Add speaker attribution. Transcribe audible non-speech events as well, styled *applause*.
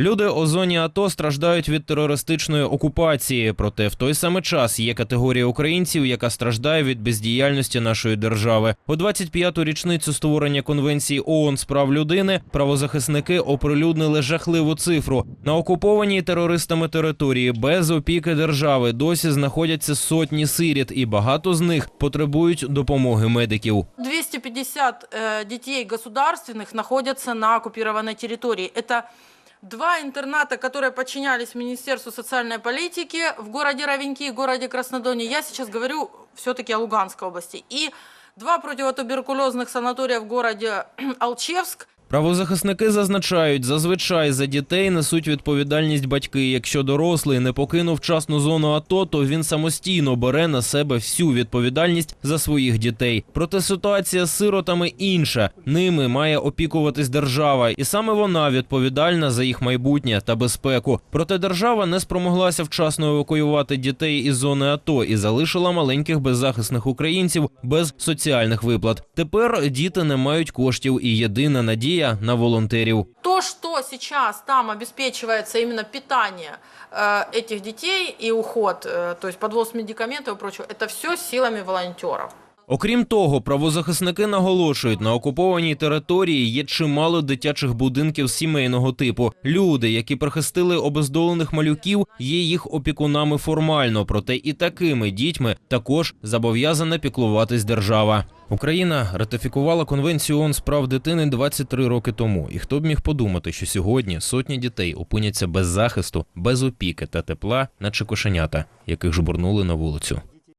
Speaker 1: Люди у зоні АТО страждають від терористичної окупації. Проте в той самий час є категорія українців, яка страждає від бездіяльності нашої держави. У 25-ту річницю створення конвенції ООН з прав людини правозахисники оприлюднили жахливу цифру. На окупованій терористами території без опіки держави досі знаходяться сотні сиріт, і багато з них потребують допомоги медиків.
Speaker 2: 250 э, детей государственных находятся на оккупированной территории. Это два интерната, которые подчинялись Министерству социальной политики в городе Равенки и городе Краснодоне. Я сейчас говорю все-таки о Луганской области. И два противотуберкулезных санатория в городе *clears throat* Алчевск.
Speaker 1: Правозахисники зазначають, зазвичай за дітей несуть відповідальність батьки. Якщо дорослий не покинув вчасну зону АТО, то він самостійно бере на себе всю відповідальність за своїх дітей. Проте ситуація з сиротами інша. Ними має опікуватись держава, і саме вона відповідальна за їх майбутнє та безпеку. Проте держава не спромоглася вчасно евакуювати дітей із зони АТО і залишила маленьких беззахисних українців без соціальних виплат. Тепер діти не мають коштів, і єдина надія на волонтерів.
Speaker 2: То, что сейчас там обеспечивается именно питание э, этих детей и уход, э, то есть подвоз медикаментов и прочего, это все силами волонтеров.
Speaker 1: Окрім того, правозахисники наголошують, на окупованій території є чимало дитячих будинків сімейного типу. Люди, які прихистили обездолених малюків, є їх опікунами формально, проте і такими дітьми також зобов'язана піклуватись держава. Україна ратифікувала конвенцію ООН з прав дитини 23 роки тому. І хто б міг подумати, що сьогодні сотні дітей опиняться без захисту, без опіки та тепла, наче кошенята, яких жбурнули на вулицю.